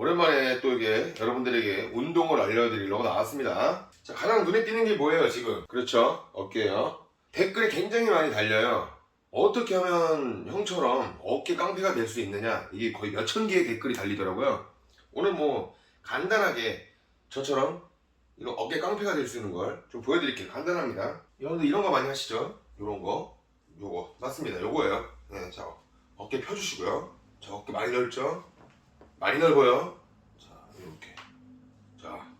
오랜만에 또 이게 여러분들에게 운동을 알려드리려고 나왔습니다. 자, 가장 눈에 띄는 게 뭐예요, 지금? 그렇죠. 어깨요. 댓글이 굉장히 많이 달려요. 어떻게 하면 형처럼 어깨 깡패가 될 수 있느냐? 이게 거의 몇 천 개의 댓글이 달리더라고요. 오늘 뭐 간단하게 저처럼 이런 어깨 깡패가 될 수 있는 걸 좀 보여드릴게요. 간단합니다. 여러분들 이런 거 많이 하시죠? 이런 거. 요거. 맞습니다. 요거예요. 네, 자, 어깨 펴주시고요. 자, 어깨 많이 넓죠? 많이 넓어요. 자, 이렇게. 자,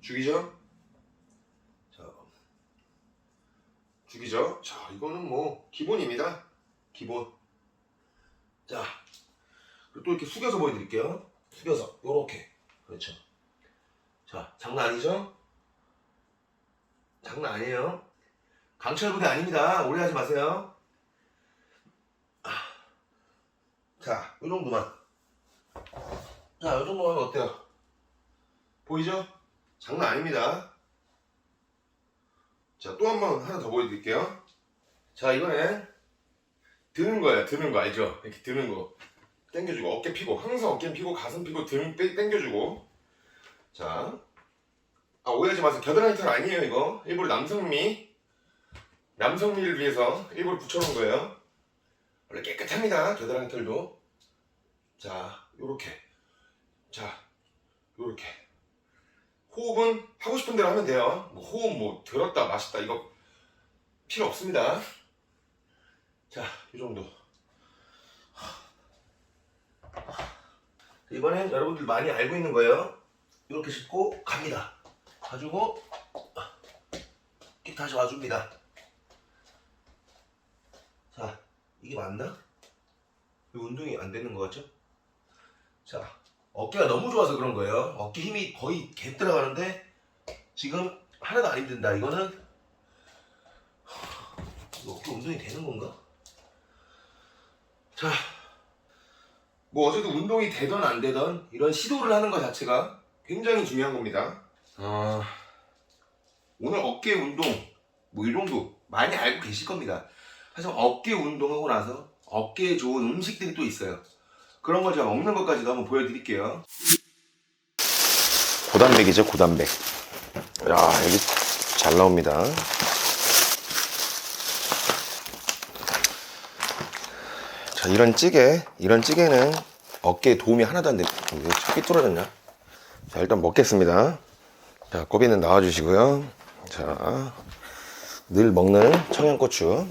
죽이죠? 자, 죽이죠? 자, 이거는 뭐, 기본입니다. 기본. 자, 또 이렇게 숙여서 보여드릴게요. 숙여서, 요렇게. 그렇죠. 자, 장난 아니죠? 장난 아니에요. 강철 부대 아닙니다. 오래 하지 마세요. 아. 자, 요 정도만. 자, 요 정도만 하면 어때요? 보이죠? 장난 아닙니다. 자, 또 한 번 하나 더 보여드릴게요. 자, 이번엔 드는 거예요. 드는 거 알죠? 이렇게 드는 거. 당겨주고, 어깨 피고, 항상 어깨 피고, 가슴 피고, 등 빼- 당겨주고. 자. 아, 오해하지 마세요. 겨드랑이 털 아니에요, 이거. 일부러 남성미. 남성미를 위해서 일부러 붙여놓은 거예요. 원래 깨끗합니다. 겨드랑이 털도. 자, 요렇게. 자, 요렇게. 호흡은 하고 싶은 대로 하면 돼요. 뭐 호흡 뭐 들었다 마셨다 이거 필요 없습니다. 자, 이 정도. 이번엔 여러분들 많이 알고 있는 거예요. 이렇게 짚고 갑니다. 가지고 이렇게 다시 와줍니다. 자, 이게 맞나? 이 운동이 안 되는 것 같죠? 자, 어깨가 너무 좋아서 그런 거예요. 어깨 힘이 거의 개 들어가는데 지금 하나도 안 힘든다. 이거는 이거 어깨 운동이 되는 건가? 자, 뭐 어제도 운동이 되던 안 되던 이런 시도를 하는 것 자체가 굉장히 중요한 겁니다. 아, 오늘 어깨 운동 뭐 이 정도 많이 알고 계실 겁니다. 하지만 어깨 운동하고 나서 어깨에 좋은 음식들이 또 있어요. 그런 걸 제가 먹는 것까지도 한번 보여드릴게요. 고단백이죠, 고단백. 야, 여기 잘 나옵니다. 자, 이런 찌개, 이런 찌개는 어깨에 도움이 하나도 안 됩니다. 척이 뚫어졌냐? 자, 일단 먹겠습니다. 자, 고비는 나와주시고요. 자, 늘 먹는 청양고추.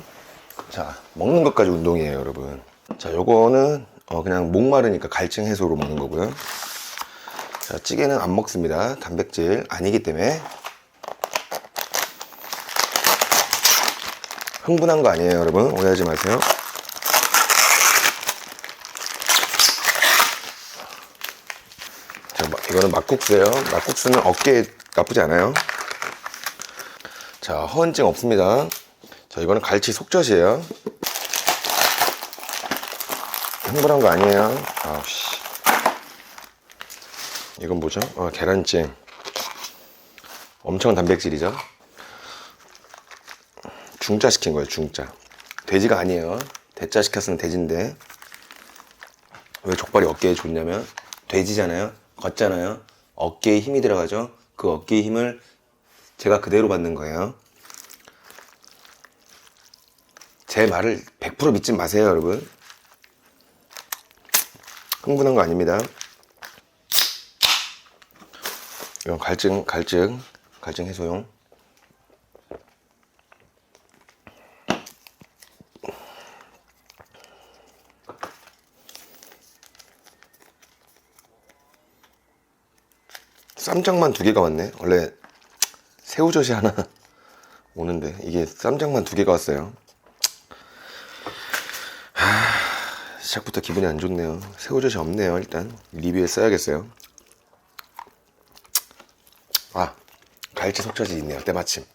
자, 먹는 것까지 운동이에요, 여러분. 자, 요거는 어, 그냥 목마르니까 갈증 해소로 먹는 거고요. 자, 찌개는 안 먹습니다. 단백질 아니기 때문에. 흥분한 거 아니에요, 여러분. 오해하지 마세요. 자, 마- 이거는 막국수예요. 막국수는 어깨에 나쁘지 않아요. 자, 허언증 없습니다. 자, 이거는 갈치 속젓이에요. 흥분한 거 아니에요. 아우, 씨. 이건 뭐죠? 어, 계란찜. 엄청 단백질이죠. 중짜 시킨 거예요, 중짜. 돼지가 아니에요. 대짜 시켰으면 돼지인데. 왜 족발이 어깨에 좋냐면, 돼지잖아요. 걷잖아요. 어깨에 힘이 들어가죠. 그 어깨의 힘을 제가 그대로 받는 거예요. 제 말을 100% 믿지 마세요, 여러분. 흥분한 거 아닙니다. 이건 갈증, 갈증, 갈증 해소용. 쌈장만 두 개가 왔네. 원래 새우젓이 하나 오는데 이게 쌈장만 두 개가 왔어요. 하, 시작부터 기분이 안 좋네요. 새우젓이 없네요. 일단 리뷰에 써야겠어요. 아, 갈치 속젓이 있네요. 때마침.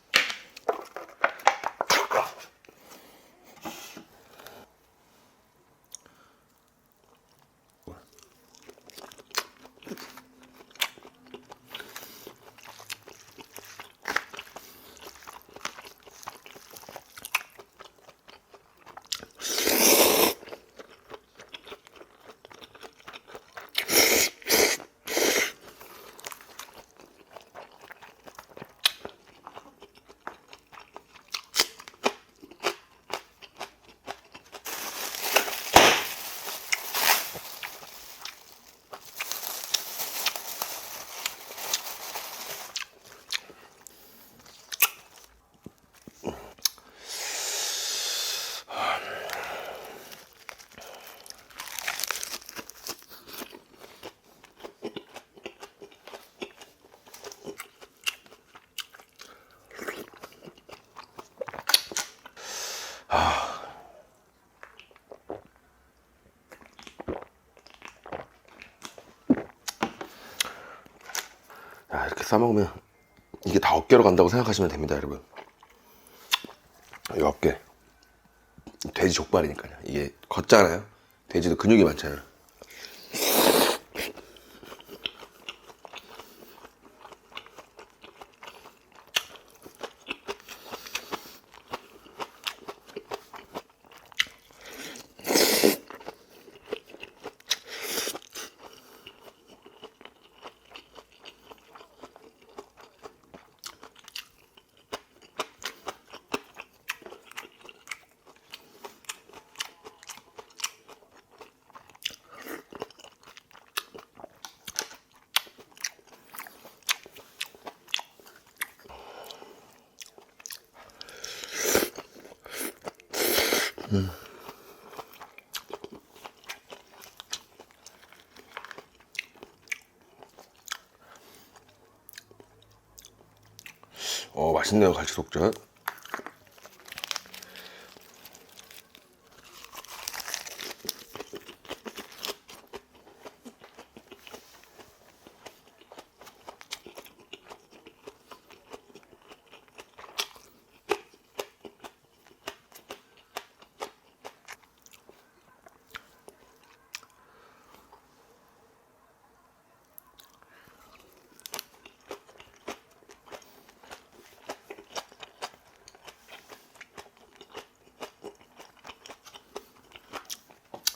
이렇게 싸먹으면 이게 다 어깨로 간다고 생각하시면 됩니다, 여러분. 이 어깨. 돼지 족발이니까요. 이게 걷잖아요. 돼지도 근육이 많잖아요. 어, 맛있네요, 갈치 속젓.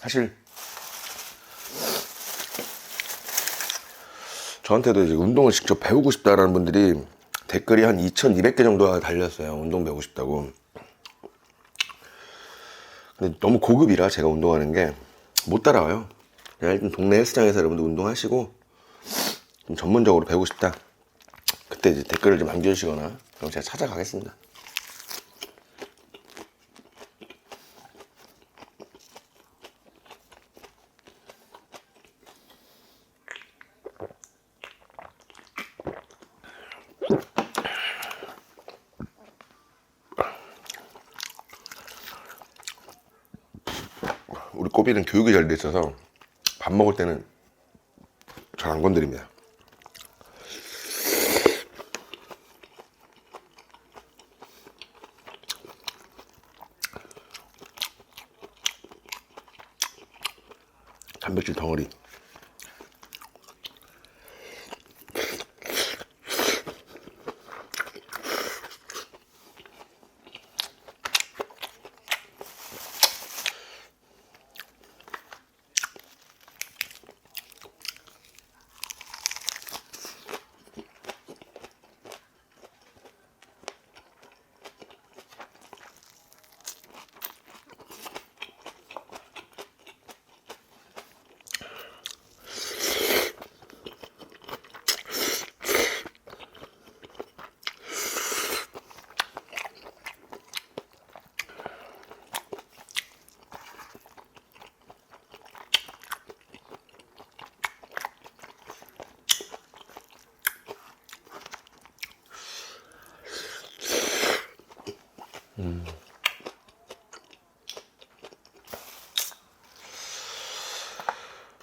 사실 저한테도 이제 운동을 직접 배우고 싶다라는 분들이 댓글이 한 2,200개 정도가 달렸어요. 운동 배우고 싶다고. 근데 너무 고급이라 제가 운동하는 게 못 따라와요. 그냥 일단 동네 헬스장에서 여러분들 운동하시고 좀 전문적으로 배우고 싶다. 그때 이제 댓글을 좀 남겨주시거나 그럼 제가 찾아가겠습니다. 꼬비는 교육이 잘 돼 있어서 밥 먹을 때는 잘 안 건드립니다. 단백질 덩어리.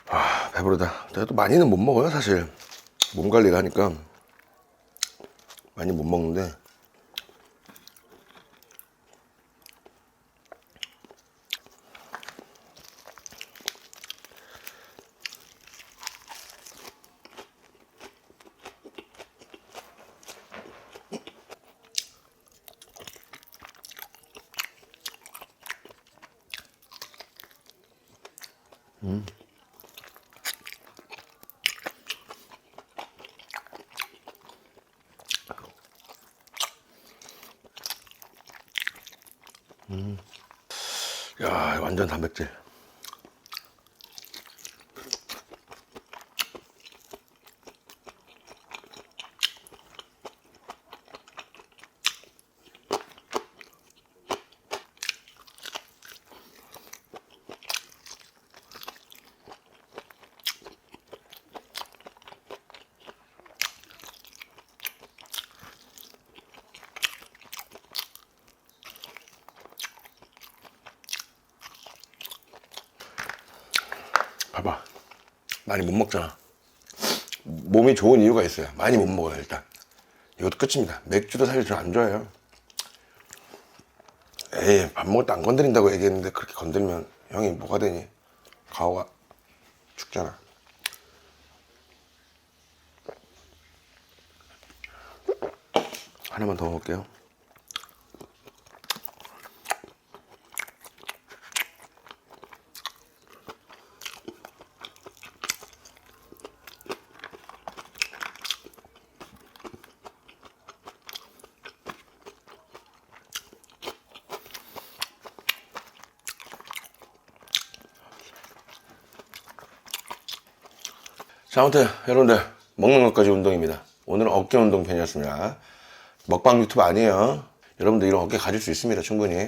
아, 배부르다. 내가 또 많이는 못 먹어요, 사실. 몸 관리를 하니까. 많이 못 먹는데. 야, 완전 단백질. 봐봐. 많이 못 먹잖아. 몸이 좋은 이유가 있어요. 많이 못 먹어요, 일단. 이것도 끝입니다. 맥주도 사실 저 안 좋아해요. 에이, 밥 먹을 때 안 건드린다고 얘기했는데 그렇게 건들면 형이 뭐가 되니? 가오가 죽잖아. 하나만 더 먹을게요. 자, 아무튼 여러분들 먹는 것까지 운동입니다. 오늘은 어깨 운동 편이었습니다. 먹방 유튜브 아니에요. 여러분들 이런 어깨 가질 수 있습니다. 충분히.